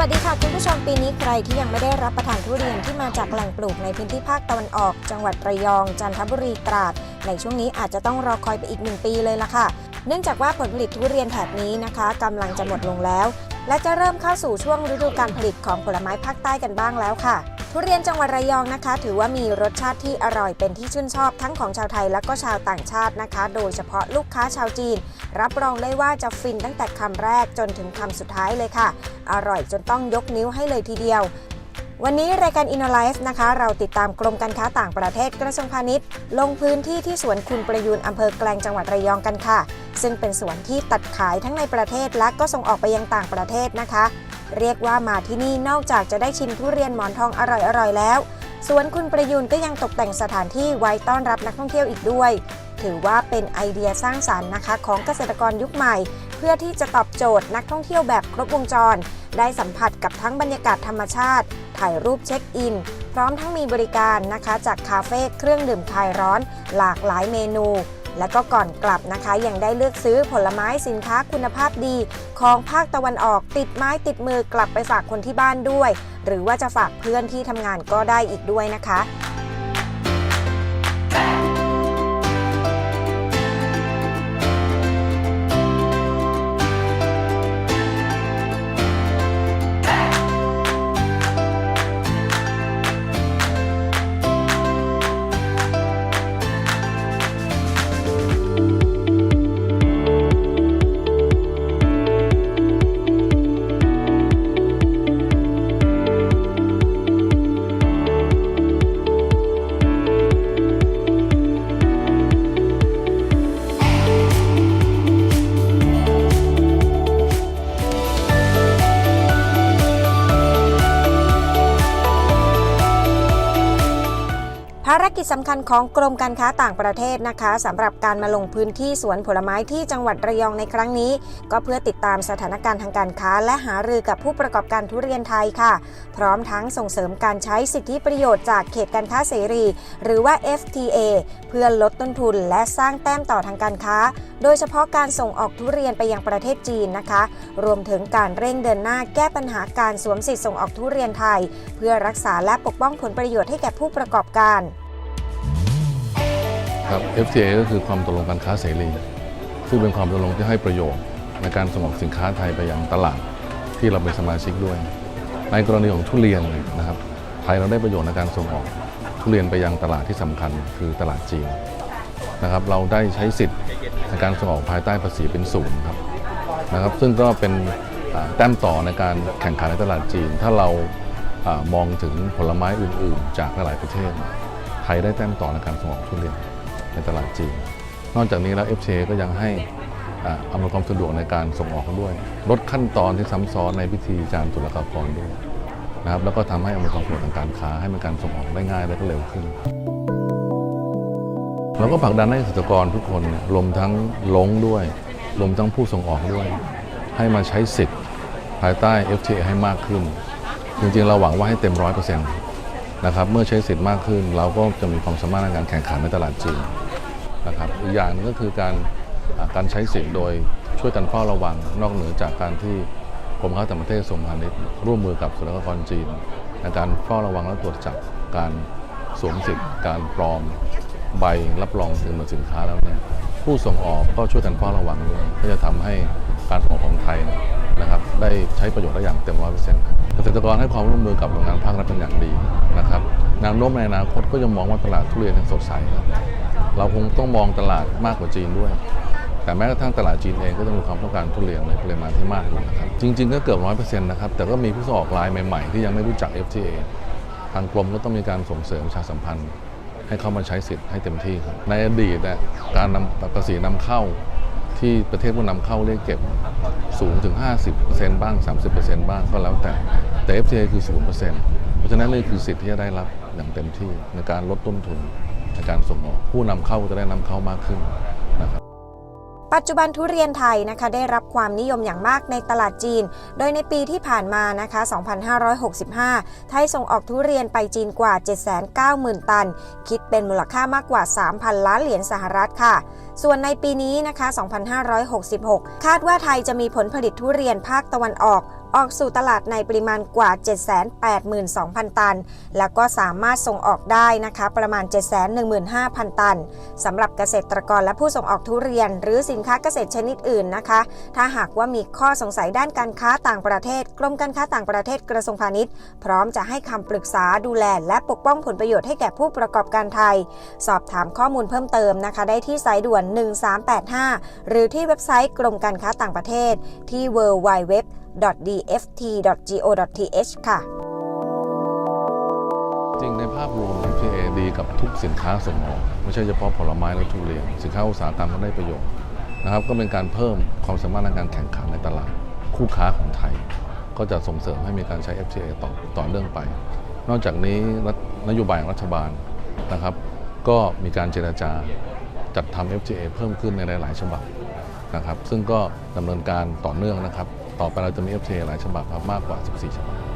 วัสดีค่ะคุณผู้ชมปีนี้ใครที่ยังไม่ได้รับประทานทุเรียนที่มาจากแหล่งปลูกในพื้นที่ภาคตะวันออก จังหวัดระยอง จันทบุรีตราด ในช่วงนี้อาจจะต้องรอคอยไปอีกหนึ่งปีเลยล่ะค่ะ เนื่องจากว่าผลผลิตทุเรียนแถบนี้นะคะกำลังจะหมดลงแล้ว และจะเริ่มเข้าสู่ช่วงฤดูการผลิตของผลไม้ภาคใต้กันบ้างแล้วค่ะ ทุเรียนจังหวัดระยองนะคะ ถือว่ามีรสชาติที่อร่อยเป็นที่ชื่นชอบทั้งของชาวไทยและก็ชาวต่างชาตินะคะ โดยเฉพาะลูกค้าชาวจีน รับรองได้ว่าจะฟินตั้งแต่คำแรกจนถึงคำสุดท้ายเลยค่ะ อร่อยจนต้องยกนิ้วให้เลยทีเดียว วันนี้รายการ i n n o l i f e นะคะ เราติดตามกรมการค้าต่างประเทศกระทรวงพาณิชย์ ลงพื้นที่ที่สวนคุณประยูนอำเภอแกลงจังหวัดระยองกันค่ะ ซึ่งเป็นสวนที่ตัดขายทั้งในประเทศและก็ส่งออกไปยังต่างประเทศนะคะ เรียกว่ามาที่นี่นอกจากจะได้ชิมทุเรียนหมอนทองอร่อยๆแล้ว สวนคุณประยูนก็ยังตกแต่งสถานที่ไว้ต้อนรับนักท่องเที่ยวอีกด้วย ถือว่าเป็นไอเดียสร้างสารรค์นะคะ ของเกษตรกรยุคใหม่ เพื่อที่จะตอบโจทย์นักท่องเที่ยวแบบครบวงจร ได้สัมผัสกับทั้งบรรยากาศธรรมชาติ ถ่ายรูปเช็คอิน พร้อมทั้งมีบริการนะคะ จากคาเฟ่เครื่องดื่มคลายร้อน หลากหลายเมนู และก็ก่อนกลับนะคะ ยังได้เลือกซื้อผลไม้สินค้าคุณภาพดี ของภาคตะวันออกติดไม้ติดมือกลับไปฝากคนที่บ้านด้วย หรือว่าจะฝากเพื่อนที่ทำงานก็ได้อีกด้วยนะคะ กิจสำคัญของกรมการค้าต่างประเทศนะคะสำหรับการมาลงพื้นที่สวนผลไม้ที่จังหวัดระยองในครั้งนี้ ก็เพื่อติดตามสถานการณ์ทางการค้า และหารือกับผู้ประกอบการทุเรียนไทยค่ะ พร้อมทั้งส่งเสริมการใช้สิทธิประโยชน์จากเขตการค้าเสรี หรือว่า FTA เพื่อลดต้นทุนและสร้างแต้มต่อทางการค้า โดยเฉพาะการส่งออกทุเรียนไปยังประเทศจีนนะคะ รวมถึงการเร่งเดินหน้าแก้ปัญหาการสวมสิทธิ์ส่งออกทุเรียนไทย เพื่อรักษาและปกป้องผลประโยชน์ให้แก่ผู้ประกอบการ ครับ FTA ก็คือความตกลงการค้าเสรี ซึ่งเป็นความตกลงที่ให้ประโยชน์ในการส่งออกสินค้าไทยไปยังตลาดที่เราเป็นสมาชิกด้วย ในกรณีของทุเรียนนะครับ ไทยเราได้ประโยชน์ในการส่งออกทุเรียนไปยังตลาดที่สำคัญคือตลาดจีนนะครับ เราได้ใช้สิทธิ์ในการส่งออกภายใต้ภาษีเป็นศูนย์ครับนะครับ ซึ่งก็เป็นแต้มต่อในการแข่งขันในตลาดจีน ถ้าเรามองถึงผลไม้อื่น ๆ จากหลายประเทศ ไทยได้แต้มต่อในการส่งออกทุเรียน ในตลาดจีน นอกจากนี้แล้ว FTA ก็ยังให้อำนวยความสะดวกในการส่งออกด้วย ลดขั้นตอนที่ซ้ำซ้อนในพิธีการตุลากรด้วยนะครับแล้วก็ทำให้อำนวยความสะดวกทางการค้าให้มีการส่งออกได้ง่ายและก็เร็วขึ้นเราก็ผลักดันให้เกษตรกรทุกคนรวมทั้งลงด้วยรวมทั้งผู้ส่งออกด้วย ให้มาใช้สิทธิ์ภายใต้ FTA ให้มากขึ้น จริงๆ เราหวังว่าให้เต็มร้อยเปอร์เซ็นต์นะครับ เมื่อใช้สิทธิ์มากขึ้น เราก็จะมีความสามารถในการแข่งขันในตลาดจีน นะครับอีกอย่างหนึงก็คือการการใช้สิทธิ์โดยช่วยกันเฝ้าระวัง นอกเหนือจากการที่กรมค้าต่างประเทศกระทรวงพาณิชย์ร่วมมือกับศุลกากรจีน ในการเฝ้าระวังและตรวจจับการสวมสิทธิ์การปลอมใบรับรองถึงหนวดสินค้าแล้วเนี่ยผู้ส่งออกก็ช่วยกันเฝ้าระวังด้วยก็จะทำให้การส่งออกของไทยนะครับได้ใช้ประโยชน์ได้อย่างเต็มร้อยเปอร์เซ็นต์เกษตรกรให้ความร่วมมือกับหน่วยงานภาครัฐเป็นอย่างดีนะครับแนวโน้มในอนาคตก็ยังมองว่าตลาดทุเรียนยังสดใสครับ เราคงต้องมองตลาดมากกว่าจีนด้วย แต่แม้กระทั่งตลาดจีนเองก็จะมีความต้องการทุเรียนในปริมาณที่มากอยู่นะครับ จริง ๆ ก็เกือบร้อยเปอร์เซ็นต์นะครับ แต่ก็มีผู้ส่งออกรายใหม่ๆ ที่ยังไม่รู้จัก FTA ทางกรมก็ต้องมีการส่งเสริมประชาสัมพันธ์ ให้เข้ามาใช้สิทธิ์ให้เต็มที่ครับ ในอดีตเนี่ยการนำภาษีนำเข้าที่ประเทศผู้นำเข้าเรียกเก็บสูงถึง 50%บ้าง 30%บ้างก็แล้วแต่ แต่ FTA คือ 0%เพราะฉะนั้นนี่คือสิทธิ์ที่จะได้รับอย่างเต็มที่ในการลดต้นทุน การส่งออก ผู้นำเข้าจะได้นำเข้ามากขึ้นนะครับปัจจุบันทุเรียนไทยนะคะได้รับความนิยมอย่างมากในตลาดจีน โดยในปีที่ผ่านมานะคะ 2565 ไทยส่งออกทุเรียนไปจีนกว่า 790,000 ตัน คิดเป็นมูลค่ามากกว่า 3,000 ล้านเหรียญสหรัฐค่ะ ส่วนในปีนี้นะคะ 2566 คาดว่าไทยจะมีผลผลิตทุเรียนภาคตะวันออกออกสู่ตลาดในปริมาณกว่า 782,000 ตัน แล้วก็สามารถส่งออกได้นะคะ ประมาณ 715,000 ตันสำหรับเกษตรกรและผู้ส่งออกทุเรียน หรือสินค้าเกษตรชนิดอื่นนะคะ ถ้าหากว่ามีข้อสงสัยด้านการค้าต่างประเทศ กรมการค้าต่างประเทศกระทรวงพาณิชย์ พร้อมจะให้คำปรึกษาดูแล และปกป้องผลประโยชน์ให้แก่ผู้ประกอบการไทย สอบถามข้อมูลเพิ่มเติมนะคะ ได้ที่สายด่วน 1385 หรือที่เว็บไซต์กรมการค้าต่างประเทศที่ dft.go.th ค่ะจริงในภาพรวม FTA ดีกับทุกสินค้าส่งออกไม่ใช่เฉพาะผลไม้และทุเรียน สินค้าอุตสาหกรรมก็ได้ประโยชน์นะครับก็เป็นการเพิ่มความสามารถในการแข่งขันในตลาด คู่ค้าของไทย ก็จะส่งเสริมให้มีการใช้ FTA ต่อต่อเนื่องไป นอกจากนี้นโยบายของรัฐบาลนะครับ ก็มีการเจรจาจัดทำ FTA เพิ่มขึ้นในหลาย ๆ ฉบับนะครับ ซึ่งก็ดำเนินการต่อเนื่องนะครับ ต่อไปเราจะมี FTA หลายฉบับครับมากกว่า 14 ฉบับ